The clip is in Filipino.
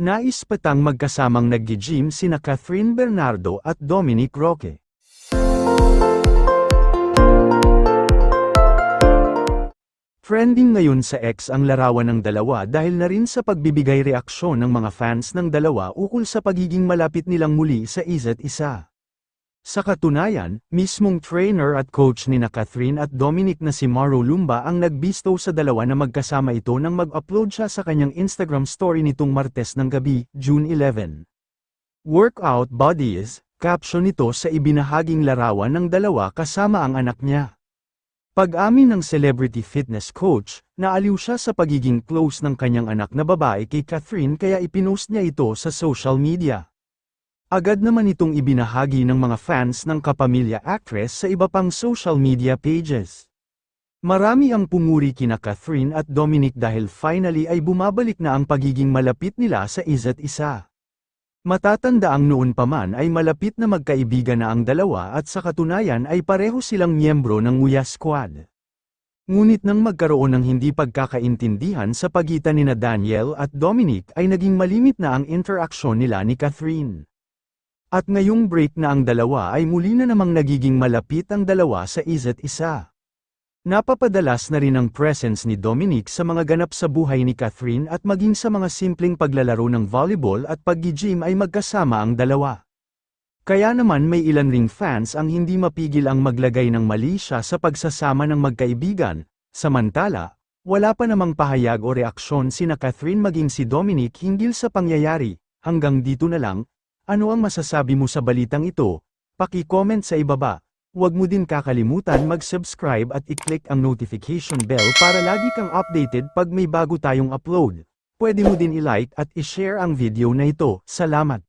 Nais patang magkasamang nag-gym sina Catherine Bernardo at Dominic Roque. Trending ngayon sa X ang larawan ng dalawa dahil na rin sa pagbibigay reaksyon ng mga fans ng dalawa ukol sa pagiging malapit nilang muli sa isa't isa. Sa katunayan, mismong trainer at coach ni na Catherine at Dominic na si Mauro Lumba ang nagbisto sa dalawa na magkasama ito nang mag-upload siya sa kanyang Instagram story nitong Martes ng gabi, June 11. Workout Bodies, caption nito sa ibinahaging larawan ng dalawa kasama ang anak niya. Pag-amin ng celebrity fitness coach, naaliw siya sa pagiging close ng kanyang anak na babae kay Catherine kaya ipinost niya ito sa social media. Agad naman itong ibinahagi ng mga fans ng kapamilya actress sa iba pang social media pages. Marami ang pumuri kina Catherine at Dominic dahil finally ay bumabalik na ang pagiging malapit nila sa isa't isa. Matatanda ang noon pa man ay malapit na magkaibigan na ang dalawa at sa katunayan ay pareho silang miyembro ng Uya Squad. Ngunit nang magkaroon ng hindi pagkakaintindihan sa pagitan nina Daniel at Dominic ay naging malimit na ang interaksyon nila ni Catherine. At ngayong break na ang dalawa ay muli na namang nagiging malapit ang dalawa sa isa't isa. Napapadalas na rin ang presence ni Dominic sa mga ganap sa buhay ni Catherine at maging sa mga simpleng paglalaro ng volleyball at pag-gym ay magkasama ang dalawa. Kaya naman may ilan ring fans ang hindi mapigil ang maglagay ng mali siya sa pagsasama ng magkaibigan, samantala, wala pa namang pahayag o reaksyon sina Catherine maging si Dominic hinggil sa pangyayari, hanggang dito na lang, ano ang masasabi mo sa balitang ito? Paki-comment sa ibaba. Huwag mo din kakalimutan mag-subscribe at i-click ang notification bell para lagi kang updated pag may bago tayong upload. Pwede mo din i-like at i-share ang video na ito. Salamat!